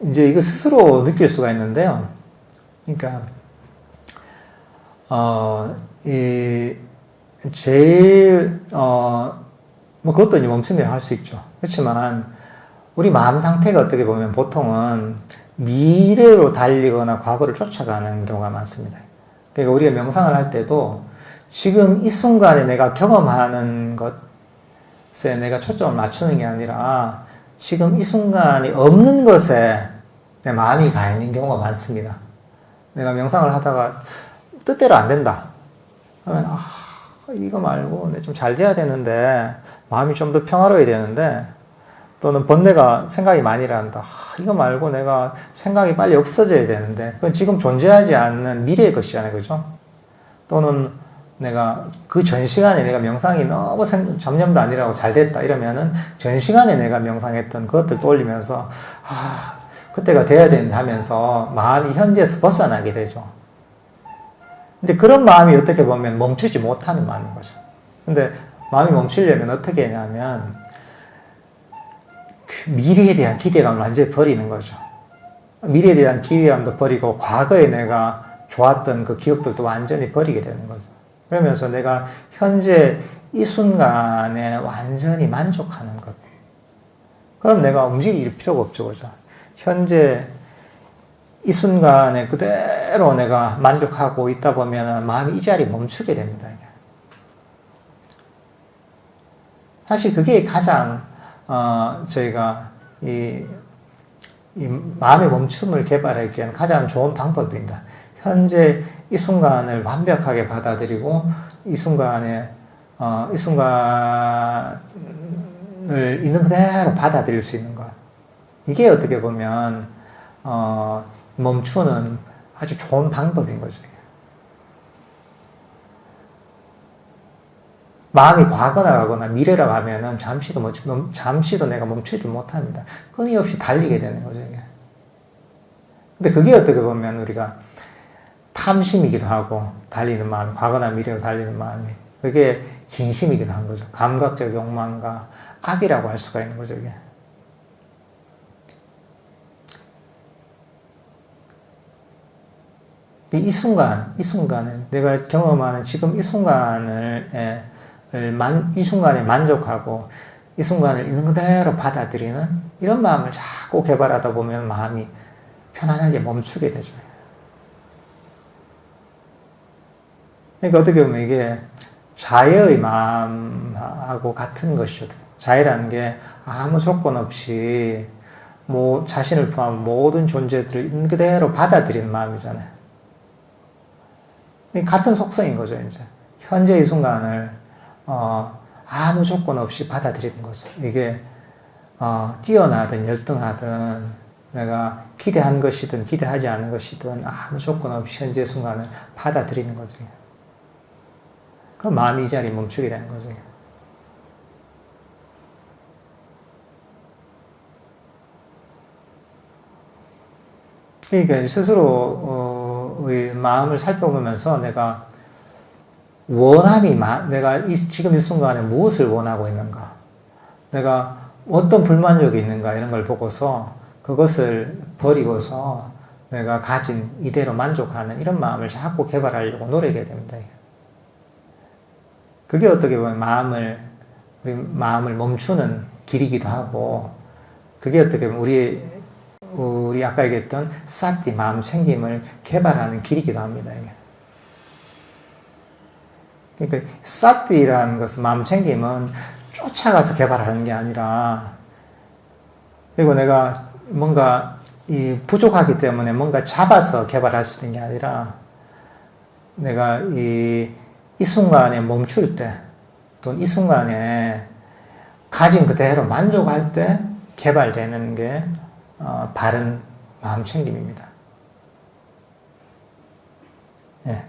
이제 이거 스스로 느낄 수가 있는데요. 그러니까, 어, 이, 제일, 어, 뭐 그것도 이제 멈춤이라고 할수 있죠. 그렇지만, 우리 마음 상태가 어떻게 보면 보통은 미래로 달리거나 과거를 쫓아가는 경우가 많습니다. 그러니까 우리가 명상을 할 때도 지금 이 순간에 내가 경험하는 것에 내가 초점을 맞추는 게 아니라 지금 이 순간이 없는 것에 내 마음이 가 있는 경우가 많습니다. 내가 명상을 하다가 뜻대로 안 된다. 하면, 아, 이거 말고 좀 잘 돼야 되는데, 마음이 좀 더 평화로워야 되는데, 또는 번뇌가 생각이 많이 난다. 아, 이거 말고 내가 생각이 빨리 없어져야 되는데, 그건 지금 존재하지 않는 미래의 것이잖아요. 그죠? 또는 내가 그 전 시간에 내가 명상이 너무 생, 잡념도 아니라고 잘 됐다 이러면은 전 시간에 내가 명상했던 그것들 떠올리면서 아 그때가 돼야 된다 하면서 마음이 현재에서 벗어나게 되죠. 근데 그런 마음이 어떻게 보면 멈추지 못하는 마음인 거죠. 근데 마음이 멈추려면 어떻게 하냐면 그 미래에 대한 기대감을 완전히 버리는 거죠. 미래에 대한 기대감도 버리고 과거에 내가 좋았던 그 기억들도 완전히 버리게 되는 거죠. 그러면서 내가 현재 이 순간에 완전히 만족하는 것. 그럼 내가 움직일 필요가 없죠, 그죠? 현재 이 순간에 그대로 내가 만족하고 있다 보면 마음이 이 자리에 멈추게 됩니다. 사실 그게 가장 어, 저희가 이, 이 마음의 멈춤을 개발하기 위한 가장 좋은 방법입니다. 현재 이 순간을 완벽하게 받아들이고 이 순간에 어, 이 순간을 있는 그대로 받아들일 수 있는 것. 이게 어떻게 보면 어, 멈추는 아주 좋은 방법인 거죠. 마음이 과거나 가거나 미래로 가면은 잠시도 멈추, 잠시도 내가 멈추지 못합니다. 끊임없이 달리게 되는 거죠. 이게. 근데 그게 어떻게 보면 우리가 탐심이기도 하고 달리는 마음, 과거나 미래로 달리는 마음이 그게 진심이기도 한 거죠. 감각적 욕망과 악이라고 할 수가 있는 거죠. 이게. 이 순간, 이 순간에 내가 경험하는 지금 이 순간을 만, 이 순간에 만족하고 이 순간을 있는 그대로 받아들이는 이런 마음을 자꾸 개발하다 보면 마음이 편안하게 멈추게 되죠. 그러니까 어떻게 보면 이게 자유의 마음하고 같은 것이죠. 자유라는 게 아무 조건 없이 뭐 자신을 포함한 모든 존재들을 있는 그대로 받아들이는 마음이잖아요. 같은 속성인 거죠, 이제. 현재 이 순간을, 어, 아무 조건 없이 받아들이는 거죠. 이게, 어, 뛰어나든 열등하든, 내가 기대한 것이든 기대하지 않은 것이든 아무 조건 없이 현재 순간을 받아들이는 거죠. 그럼 마음이 이 자리에 멈추게 되는 거죠. 그러니까 스스로의 마음을 살펴보면서 내가 원함이 내가 이, 지금 이 순간에 무엇을 원하고 있는가, 내가 어떤 불만족이 있는가 이런 걸 보고서 그것을 버리고서 내가 가진 이대로 만족하는 이런 마음을 자꾸 개발하려고 노력해야 됩니다. 그게 어떻게 보면 마음을 우리 마음을 멈추는 길이기도 하고 그게 어떻게 보면 우리 우리 아까 얘기했던 사티 마음 챙김을 개발하는 길이기도 합니다. 그러니까 사티라는 것은 마음 챙김은 쫓아가서 개발하는 게 아니라 그리고 내가 뭔가 이 부족하기 때문에 뭔가 잡아서 개발할 수 있는 게 아니라 내가 이, 이 순간에 멈출 때 또는 이 순간에 가진 그대로 만족할 때 개발되는 게 어, 바른 마음 챙김입니다. 예.